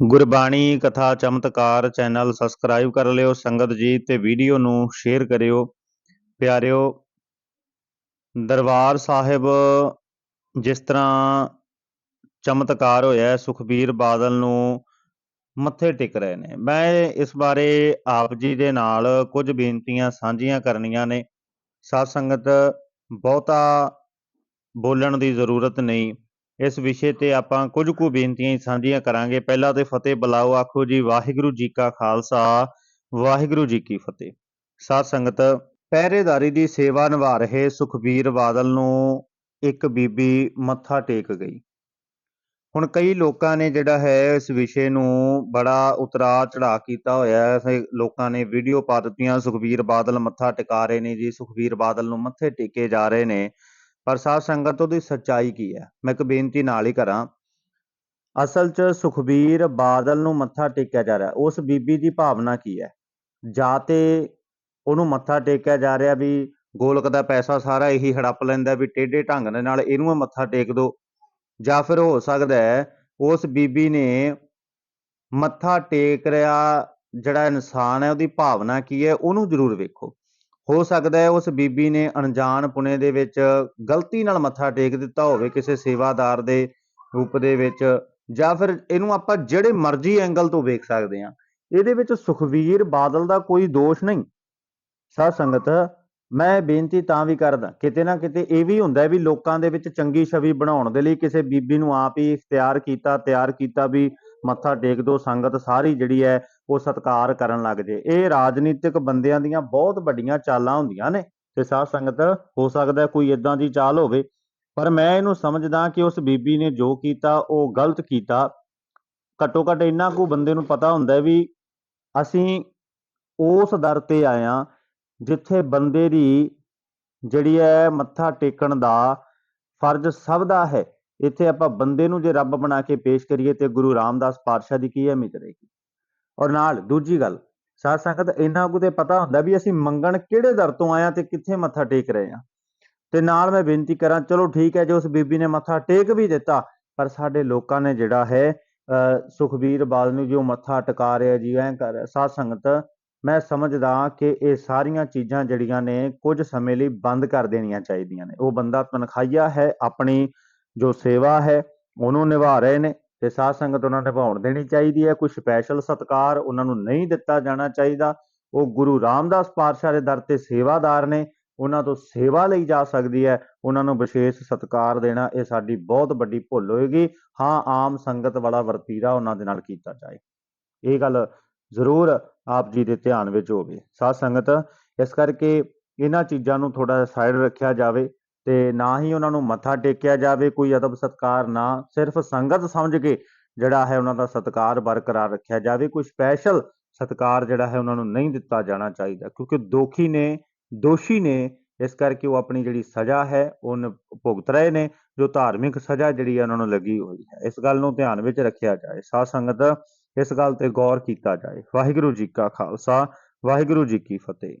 ਗੁਰਬਾਣੀ ਕਥਾ ਚਮਤਕਾਰ channel subscribe ਕਰ ਲਿਓ, ਸੰਗਤ ਜੀ ਤੇ ਵੀਡੀਓ ਨੂੰ ਸ਼ੇਅਰ ਕਰਿਓ। ਪਿਆਰਿਓ, ਦਰਬਾਰ ਸਾਹਿਬ ਜਿਸ ਤਰ੍ਹਾਂ ਚਮਤਕਾਰ ਹੋਇਆ, ਸੁਖਬੀਰ ਬਾਦਲ ਨੂੰ ਮੱਥੇ ਟੇਕ ਰਹੇ ਨੇ। ਮੈਂ ਇਸ ਬਾਰੇ ਆਪ ਜੀ ਦੇ ਨਾਲ ਕੁਝ ਬੇਨਤੀਆਂ ਸਾਂਝੀਆਂ ਕਰਨੀਆਂ ਨੇ। ਸਾਧ ਸੰਗਤ ਬਹੁਤਾ ਬੋਲਣ ਦੀ ਜ਼ਰੂਰਤ ਨਹੀਂ। ਇਸ ਵਿਸ਼ੇ ਤੇ ਆਪਾਂ ਕੁਝ ਕੁ ਬੇਨਤੀਆਂ ਸਾਂਝੀਆਂ ਕਰਾਂਗੇ। ਪਹਿਲਾਂ ਤੇ ਫਤਿਹ, ਬੁਲਾਓ, ਆਖੋ ਜੀ, ਵਾਹਿਗੁਰੂ ਜੀ ਕਾ ਖਾਲਸਾ, ਵਾਹਿਗੁਰੂ ਜੀ ਕੀ ਫਤਿਹ। ਸਾਧ ਸੰਗਤ, ਪਹਿਰੇਦਾਰੀ ਦੀ ਸੇਵਾ ਨਿਭਾ ਰਹੇ ਸੁਖਬੀਰ ਬਾਦਲ ਨੂੰ ਇੱਕ ਬੀਬੀ ਮੱਥਾ ਟੇਕ ਗਈ। ਹੁਣ ਕਈ ਲੋਕਾਂ ਨੇ ਜਿਹੜਾ ਹੈ, ਇਸ ਵਿਸ਼ੇ ਨੂੰ ਬੜਾ ਉਤਰਾ ਚੜਾ ਕੀਤਾ ਹੋਇਆ ਹੈ। ਲੋਕਾਂ ਨੇ ਵੀਡੀਓ ਪਾ ਦਿੱਤੀਆਂ, ਸੁਖਬੀਰ ਬਾਦਲ ਮੱਥਾ ਟਿਕਾ ਰਹੇ ਨੇ ਜੀ, ਸੁਖਬੀਰ ਬਾਦਲ ਨੂੰ ਮੱਥੇ ਟੇਕੇ ਜਾ ਰਹੇ ਨੇ। ਪਰ ਸਾਧ ਸੰਗਤ ਉਹਦੀ ਸੱਚਾਈ ਕੀ ਹੈ? ਮੈਂ ਇੱਕ ਬੇਨਤੀ ਨਾਲ ਹੀ ਕਰਾਂ। ਅਸਲ 'ਚ ਸੁਖਬੀਰ ਬਾਦਲ ਨੂੰ ਮੱਥਾ ਟੇਕਿਆ ਜਾ ਰਿਹਾ। ਉਸ ਬੀਬੀ ਦੀ ਭਾਵਨਾ ਕੀ ਹੈ? ਜਾਂ ਤੇ ਉਹਨੂੰ ਮੱਥਾ ਟੇਕਿਆ ਜਾ ਰਿਹਾ ਵੀ ਗੋਲਕ ਦਾ ਪੈਸਾ ਸਾਰਾ ਇਹੀ ਹੜੱਪ ਲੈਂਦਾ ਵੀ ਟੇਢੇ ਢੰਗ ਦੇ ਨਾਲ ਇਹਨੂੰ ਮੱਥਾ ਟੇਕ ਦੋ। ਜਾਂ ਫਿਰ ਹੋ ਸਕਦਾ ਹੈ ਉਸ ਬੀਬੀ ਨੇ ਮੱਥਾ ਟੇਕ ਰਿਹਾ ਜਿਹੜਾ ਇਨਸਾਨ ਹੈ ਉਹਦੀ ਭਾਵਨਾ ਕੀ ਹੈ ਉਹਨੂੰ ਜ਼ਰੂਰ ਵੇਖੋ। ਹੋ ਸਕਦਾ ਹੈ ਉਸ ਬੀਬੀ ਨੇ ਅਣਜਾਣ ਪੁਣੇ ਦੇ ਵਿੱਚ ਗਲਤੀ ਨਾਲ ਮੱਥਾ ਟੇਕ ਦਿੱਤਾ ਹੋਵੇ ਕਿਸੇ ਸੇਵਾਦਾਰ ਦੇ ਰੂਪ ਦੇ ਵਿੱਚ ਜਾਂ ਫਿਰ ਇਹਨੂੰ ਆਪਾਂ ਜਿਹੜੇ ਮਰਜ਼ੀ ਐਂਗਲ ਤੋਂ ਵੇਖ ਸਕਦੇ ਹਾਂ। ਇਹਦੇ ਵਿੱਚ ਸੁਖਵੀਰ ਬਾਦਲ ਦਾ ਕੋਈ ਦੋਸ਼ ਨਹੀਂ। ਸਾਧ ਸੰਗਤ, ਮੈਂ ਬੇਨਤੀ ਤਾਂ ਵੀ ਕਰਦਾ, ਕਿਤੇ ਨਾ ਕਿਤੇ ਇਹ ਵੀ ਹੁੰਦਾ ਵੀ ਲੋਕਾਂ ਦੇ ਵਿੱਚ ਚੰਗੀ ਛਵੀ ਬਣਾਉਣ ਦੇ ਲਈ ਕਿਸੇ ਬੀਬੀ ਨੂੰ ਆਪ ਹੀ ਇਖਤਿਆਰ ਕੀਤਾ, ਤਿਆਰ ਕੀਤਾ ਵੀ ਮੱਥਾ ਟੇਕ ਦੋ, ਸੰਗਤ ਸਾਰੀ ਜਿਹੜੀ ਹੈ ਉਹ ਸਤਕਾਰ ਕਰਨ ਲੱਗ ਜੇ। ਇਹ ਰਾਜਨੀਤਿਕ ਬੰਦਿਆਂ ਦੀਆਂ ਬਹੁਤ ਵੱਡੀਆਂ ਚਾਲਾਂ ਹੁੰਦੀਆਂ ਨੇ। ਤੇ ਸਾਧ ਸੰਗਤ, ਹੋ ਸਕਦਾ ਕੋਈ ਇਦਾਂ ਦੀ ਚਾਲ ਹੋਵੇ। ਪਰ ਮੈਂ ਇਹਨੂੰ ਸਮਝਦਾ ਕਿ ਉਸ ਬੀਬੀ ਨੇ ਜੋ ਕੀਤਾ, ਉਹ ਗਲਤ ਕੀਤਾ। ਘੱਟੋ ਘੱਟ ਇੰਨਾ ਕੁ ਬੰਦੇ ਨੂੰ ਪਤਾ ਹੁੰਦਾ ਵੀ ਅਸੀਂ ਉਸ ਦਰ ਤੇ ਆਏ ਹਾਂ, ਜਿੱਥੇ ਬੰਦੇ ਦੀ ਜਿਹੜੀ ਹੈ ਮੱਥਾ ਟੇਕਣ ਦਾ ਫਰਜ਼ ਸਭ ਦਾ ਹੈ। ਇੱਥੇ ਆਪਾਂ ਬੰਦੇ ਨੂੰ ਜੇ ਰੱਬ ਬਣਾ ਕੇ ਪੇਸ਼ ਕਰੀਏ ਤੇ ਗੁਰੂ ਰਾਮਦਾਸ ਪਾਤਸ਼ਾਹ ਦੀ ਕੀ ਅਹਿਮੀਅਤ ਰਹੇਗੀ? ਔਰ ਨਾਲ ਦੂਜੀ ਗੱਲ, ਸਾਧ ਸੰਗਤ ਇਹਨਾਂ ਕੁ ਤੇ ਪਤਾ ਹੁੰਦਾ ਵੀ ਅਸੀਂ ਮੰਗਣ ਕਿਹੜੇ ਦਰ ਤੋਂ ਆਏ ਹਾਂ ਤੇ ਕਿੱਥੇ ਮੱਥਾ ਟੇਕ ਰਹੇ ਹਾਂ। ਤੇ ਨਾਲ ਮੈਂ ਬੇਨਤੀ ਕਰਾਂ, ਚਲੋ ਠੀਕ ਹੈ ਜੇ ਉਸ ਬੀਬੀ ਨੇ ਮੱਥਾ ਟੇਕ ਵੀ ਦਿੱਤਾ, ਪਰ ਸਾਡੇ ਲੋਕਾਂ ਨੇ ਜਿਹੜਾ ਹੈ, ਅਹ, ਸੁਖਬੀਰ ਬਾਦਲ ਨੂੰ ਜੋ ਮੱਥਾ ਟਿਕਾ ਰਿਹਾ ਜੀ ਐਂ ਕਰ ਰਿਹਾ, ਸਾਧ ਸੰਗਤ, ਮੈਂ ਸਮਝਦਾ ਕਿ ਇਹ ਸਾਰੀਆਂ ਚੀਜ਼ਾਂ ਜਿਹੜੀਆਂ ਨੇ ਕੁਝ ਸਮੇਂ ਲਈ ਬੰਦ ਕਰ ਦੇਣੀਆਂ ਚਾਹੀਦੀਆਂ ਨੇ। ਉਹ ਬੰਦਾ ਤਨਖਾਹੀਆ ਹੈ, ਆਪਣੀ ਜੋ ਸੇਵਾ ਹੈ, ਉਹਨੂੰ ਨਿਭਾ ਰਹੇ ਨੇ। ਤੇ ਸਾਧ ਸੰਗਤ ਉਹਨਾਂ ਨੂੰ ਨਿਭਾਉਣ ਦੇਣੀ ਚਾਹੀਦੀ ਹੈ। ਕੋਈ ਸਪੈਸ਼ਲ ਸਤਕਾਰ ਉਹਨਾਂ ਨੂੰ ਨਹੀਂ ਦਿੱਤਾ ਜਾਣਾ ਚਾਹੀਦਾ। ਉਹ ਗੁਰੂ ਰਾਮਦਾਸ ਪਾਤਸ਼ਾਹ ਦੇ ਦਰ ਤੇ ਸੇਵਾਦਾਰ ਨੇ। ਉਹਨਾਂ ਤੋਂ ਸੇਵਾ ਲਈ ਜਾ ਸਕਦੀ ਹੈ। ਉਹਨਾਂ ਨੂੰ ਵਿਸ਼ੇਸ਼ ਸਤਕਾਰ ਦੇਣਾ ਇਹ ਸਾਡੀ ਬਹੁਤ ਵੱਡੀ ਭੁੱਲ ਹੋਏਗੀ। ਹਾਂ, ਆਮ ਸੰਗਤ ਵਾਲਾ ਵਰਤੀਰਾ ਉਹਨਾਂ ਦੇ ਨਾਲ ਕੀਤਾ ਜਾਏ। ਇਹ ਗੱਲ ਜ਼ਰੂਰ ਆਪ ਜੀ ਦੇ ਧਿਆਨ ਵਿੱਚ ਹੋਵੇ। ਸਾਧ ਸੰਗਤ, ਇਸ ਕਰਕੇ ਇਹਨਾਂ ਚੀਜ਼ਾਂ ਨੂੰ ਥੋੜਾ ਸਾਈਡ ਰੱਖਿਆ ਜਾਵੇ। ਤੇ ਨਾ ਹੀ ਉਹਨਾਂ ਨੂੰ ਮੱਥਾ ਟੇਕਿਆ ਜਾਵੇ, ਕੋਈ ਅਦਬ ਸਤਕਾਰ ਨਾ, ਸਿਰਫ ਸੰਗਤ ਸਮਝ ਕੇ ਜਿਹੜਾ ਹੈ ਉਹਨਾਂ ਦਾ ਸਤਕਾਰ ਬਰਕਰਾਰ ਰੱਖਿਆ ਜਾਵੇ, ਕੋਈ ਸਪੈਸ਼ਲ ਸਤਕਾਰ ਜਿਹੜਾ ਹੈ ਉਹਨਾਂ ਨੂੰ ਨਹੀਂ ਦਿੱਤਾ ਜਾਣਾ ਚਾਹੀਦਾ, ਕਿਉਂਕਿ ਦੋਖੀ ਨੇ, ਦੋਸ਼ੀ ਨੇ, ਇਸ ਕਰਕੇ ਉਹ ਆਪਣੀ ਜਿਹੜੀ ਸਜ਼ਾ ਹੈ, ਉਹ ਨ- ਭੁਗਤ ਰਹੇ ਨੇ, ਜੋ ਧਾਰਮਿਕ ਸਜ਼ਾ ਜਿਹੜੀ ਹੈ ਉਹਨਾਂ ਨੂੰ ਲੱਗੀ ਹੋਈ ਹੈ। ਇਸ ਗੱਲ ਨੂੰ ਧਿਆਨ ਵਿੱਚ ਰੱਖਿਆ ਜਾਏ। ਸਾਧ ਸੰਗਤ, ਇਸ ਗੱਲ ਤੇ ਗੌਰ ਕੀਤਾ ਜਾਏ। ਵਾਹਿਗੁਰੂ ਜੀ ਕਾ ਖਾਲਸਾ, ਵਾਹਿਗੁਰੂ ਜੀ ਕੀ ਫਤਿਹ।